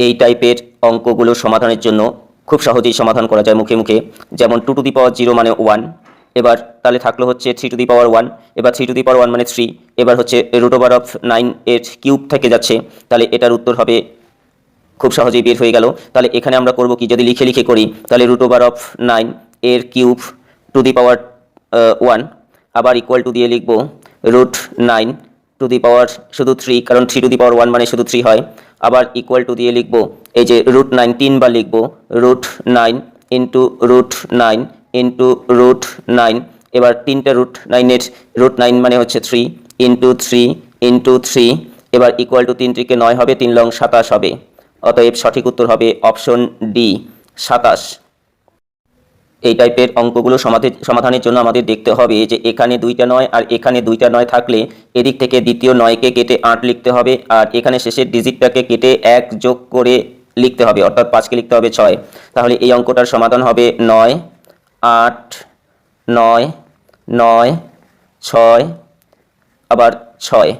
এই টাইপের অঙ্কগুলো সমাধানের জন্য খুব সহজেই সমাধান করা যায় মুখে মুখে। যেমন two to the power zero মানে ওয়ান এবার তাহলে থাকল হচ্ছে three to the power one এবার three to the power one মানে থ্রি এবার হচ্ছে রুট ওভার অফ নাইন এর কিউব থেকে যাচ্ছে, তাহলে এটার উত্তর হবে খুব সহজেই বের হয়ে গেল। তাহলে এখানে আমরা করব কি, যদি লিখে লিখে করি, তাহলে রুট ওভার অফ নাইন এর cube to the power one আবার ইকুয়াল টু দিয়ে লিখব root nine to the power শুধু থ্রি কারণ three to the power one মানে শুধু থ্রি হয়। আবার ইকুয়াল টু দিয়ে লিখব, এই যে রুট নাইন তিনবার লিখব root nine into root nine into root nine এবার তিনটা রুট নাইনের রুট নাইন মানে হচ্ছে three into three into three এবার ইকুয়াল টু তিন ত্রিকে নয় হবে, তিন লং সাতাশ হবে। অতএব সঠিক উত্তর হবে অপশন ডি সাতাশ। এই টাইপের অঙ্কগুলো সমাধে- সমাধানের জন্য আমাদের দেখতে হবে যে এখানে দুইটা নয় আর এখানে দুইটা নয় থাকলে এদিক থেকে দ্বিতীয় নয়কে কেটে আট লিখতে হবে আর এখানে শেষের ডিজিটটাকে কেটে এক যোগ করে লিখতে হবে, অর্থাৎ পাঁচকে লিখতে হবে ছয়। তাহলে এই অঙ্কটার সমাধান হবে নয়, আট, নয় নয়, ছয়, আবার ছয়।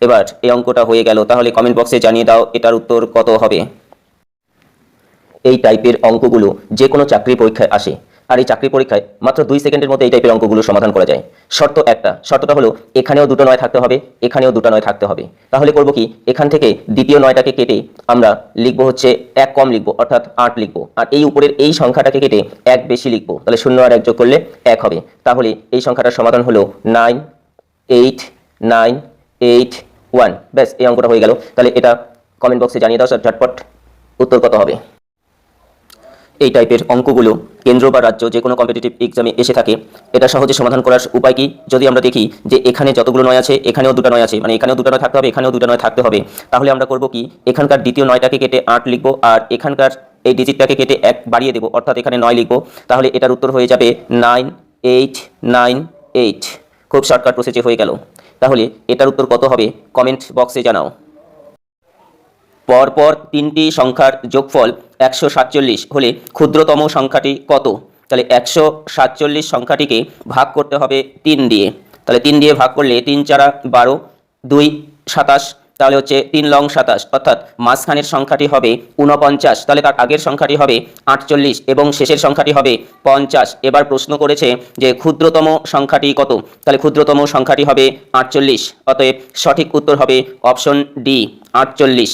এবার এই অঙ্কটা হয়ে গেল, তাহলে কমেন্ট বক্সে জানিয়ে দাও এটার উত্তর কত হবে। এই টাইপের অঙ্কগুলো যে কোনো চাকরি পরীক্ষায় আসে। আর এই চাকরি পরীক্ষায় মাত্র দুই সেকেন্ডের মধ্যে এই টাইপের অঙ্কগুলো সমাধান করা যায়। শর্ত একটা, শর্তটা হলো এখানেও দুটো নয় থাকতে হবে, এখানেও দুটো নয় থাকতে হবে। তাহলে করব কি? এখান থেকে দ্বিতীয় নয়টাকে কেটে আমরা লিখব হচ্ছে এক কম লিখব, অর্থাৎ আট লিখব। আর এই উপরের এই সংখ্যাটাকে কেটে এক বেশি লিখব। তাহলে শূন্য আর এক যোগ করলে এক হবে। তাহলে এই সংখ্যাটার সমাধান হলো nine eight nine eight one ব্যাস, এই অঙ্কটা হয়ে গেল। তাহলে এটা কমেন্ট বক্সে জানিয়ে দাও স্যার ঝটপট উত্তর কত হবে? এই টাইপের অঙ্কগুলো কেন্দ্র বা রাজ্য যে কোনো কম্পিটিটিভ এক্সামে এসে থাকে, এটা সহজে সমাধান করার উপায় কি? যদি আমরা দেখি যে এখানে যতগুলো নয় আছে, এখানেও দুটো নয় আছে মানে এখানেও দুটো নয় থাকতে হবে, এখানেও দুটো নয় থাকতে হবে, তাহলে আমরা করব কি? এখানকার দ্বিতীয় নয়টাকে কেটে আট লিখব আর এখানকার এই ডিজিটটাকে কেটে এক বাড়িয়ে দেবো, অর্থাৎ এখানে নয় লিখব, তাহলে এটার উত্তর হয়ে যাবে নাইন এইট নাইন এইট খুব শর্টকাট প্রসেসে হয়ে গেল। তাহলে এটার উত্তর কত হবে? কমেন্ট বক্সে জানাও। পরপর তিনটি সংখ্যার যোগফল একশো সাতচল্লিশ হলে ক্ষুদ্রতম সংখ্যাটি কত? তাহলে একশো সাতচল্লিশ সংখ্যাটিকে ভাগ করতে হবে তিন দিয়ে। তাহলে তিন দিয়ে ভাগ করলে তিন চারা বারো, দুই সাতাশ, তাহলে হচ্ছে তিন লং সাতাশ। অর্থাৎ মাঝখানের সংখ্যাটি হবে ঊনপঞ্চাশ, তাহলে তার আগের সংখ্যাটি হবে আটচল্লিশ এবং শেষের সংখ্যাটি হবে পঞ্চাশ। এবার প্রশ্ন করেছে যে ক্ষুদ্রতম সংখ্যাটি কত? তাহলে ক্ষুদ্রতম সংখ্যাটি হবে আটচল্লিশ, অতএব সঠিক উত্তর হবে অপশন ডি, আটচল্লিশ।